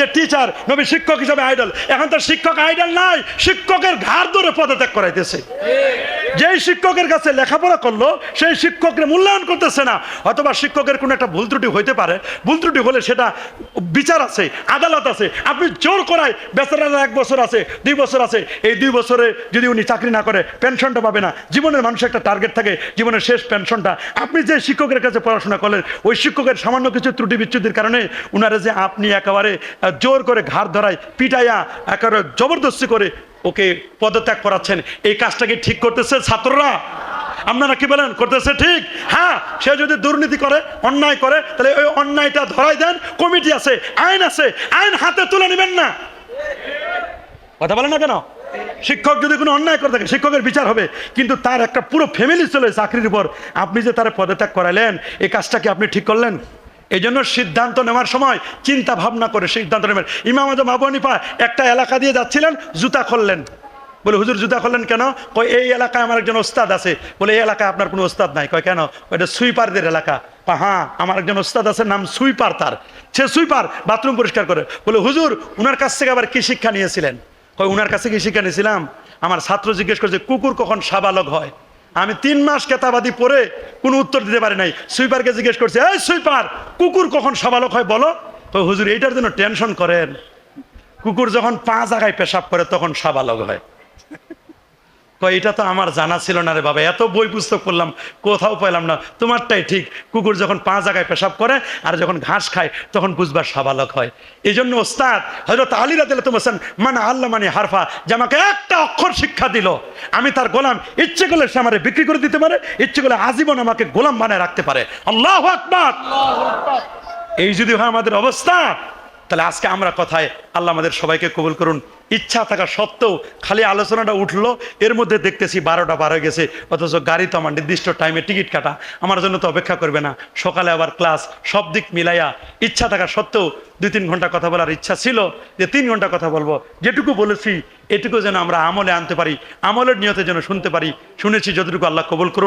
যে টিচার নবী শিক্ষক হিসাবে আইডল এখন তো শিক্ষক আইডল নাই, শিক্ষকের ঘাড় ধরে পদত্যাগ করাইতেছে। যেই শিক্ষকের কাছে লেখাপড়া করল, সেই শিক্ষকের মূল্যায়ন করতেছে না। অথবা শিক্ষকের কোনো একটা ভুল ত্রুটি হইতে পারে। ভুল ত্রুটি হলে সেটা বিচার আছে, আদালত আছে। আপনি জোর করায় বেচারার এক বছর আছে, দুই বছর আছে। এই দুই বছরে যদি উনি চাকরি না করে, পেনশনটা পাবে না। জীবনের মানুষের একটা টার্গেট থাকে, জীবনের শেষ পেনশনটা। আপনি যে শিক্ষকের কাছে পড়াশোনা করলেন, ওই শিক্ষকের সামান্য কিছু ত্রুটি বিচ্ছুতির কারণে উনারে যে আপনি একেবারে জোর করে ঘাড় ধরায়, পিটাইয়া, একেবারে জবরদস্তি করে ওকে পদত্যাগ করাচ্ছেন। এই কাজটা কি ঠিক করতেছে ছাত্ররা? আপনারা কি বলেন, করতেছে ঠিক? হ্যাঁ সে যদি দুর্নীতি করে, অন্যায় করে, তাহলে ওই অন্যায়টা ধরাই দেন, কমিটি আছে, আইন আছে, আইন হাতে তুলে নেবেন না। কথা বলেন না কেন? শিক্ষক যদি কোনো অন্যায় করে থাকে, শিক্ষকের বিচার হবে, কিন্তু তার একটা পুরো ফ্যামিলি চলে চাকরির উপর। আপনি যে তার পদত্যাগ করালেন, এই কাজটা কি আপনি ঠিক করলেন? এই জন্য সিদ্ধান্ত নেওয়ার সময় চিন্তা ভাবনা করে সিদ্ধান্ত নেবেন। ইমাম আজম আবু একটা এলাকা দিয়ে যাচ্ছিলেন, জুতা খুললেন। বলে, হুজুর, জুতা খুললেন কেন? কয়, এই এলাকায় আমার একজন ওস্তাদ আছে। বলে, এই এলাকায় আপনার কোনো ওস্তাদ নাই। কয়, কেন? ওইটা সুইপারদের এলাকা। হ্যাঁ আমার একজন ওস্তাদ আছে, নাম সুইপার তার। সে সুইপার, বাথরুম পরিষ্কার করে। বলে, হুজুর, উনার কাছ থেকে আবার কি শিক্ষা নিয়েছিলেন? কয়, উনার কাছে কি শিক্ষা নিয়েছিলাম? আমার ছাত্র জিজ্ঞেস করছে, কুকুর কখন সাবালক হয়? আমি তিন মাস কেতাবাদি পরে কোনো উত্তর দিতে পারি নাই। সুইপারকে জিজ্ঞেস করছে, এই সুইপার, কুকুর কখন সবালক হয় বলো? তো হুজুর, এইটার জন্য টেনশন করেন। কুকুর যখন পা জায়গায় পেশাব করে, তখন সাবালক হয়। কয় এটা তো আমার জানা ছিল না রে বাবা এত বই পুস্তক পড়লাম কোথাও পেলাম না। তোমারটাই ঠিক। কুকুর যখন পা জায়গায় পেশাব করে আর যখন ঘাস খায় তখন বুঝবার সাবালক হয়। এই জন্য ওস্তাদ হজরত আলী রাদিল তোমার মানে আল্লাহ মানে হারফা যে আমাকে একটা অক্ষর শিক্ষা দিল আমি তার গোলাম। ইচ্ছে করলে সে আমারে বিক্রি করে দিতে পারে ইচ্ছে করলে আজীবন আমাকে গোলাম বানায় রাখতে পারে। আল্লাহ আকবার! এই যদি হয় আমাদের অবস্থা তাহলে আজকে আমরা কথায় আল্লাহ আমাদের সবাইকে কবুল করুন। ইচ্ছা থাকা সত্ত্বেও খালি আলোচনাটা উঠল, এর মধ্যে দেখতেছি বারোটা বারো গেছে, অথচ গাড়ি তো আমার নির্দিষ্ট টাইমে টিকিট কাটা। আমার জন্য তো অপেক্ষা করবে না। সকালে আবার ক্লাস সব দিক মিলাইয়া ইচ্ছা থাকা সত্ত্বেও দুই তিন ঘণ্টা কথা বলার ইচ্ছা ছিল যে তিন ঘণ্টা কথা বলব। যেটুকু বলেছি, এটুকু যেন আমরা আমলে আনতে পারি, আমলের নিয়তে যেন শুনতে পারি। শুনেছি যতটুকু আল্লাহ কবুল করুন।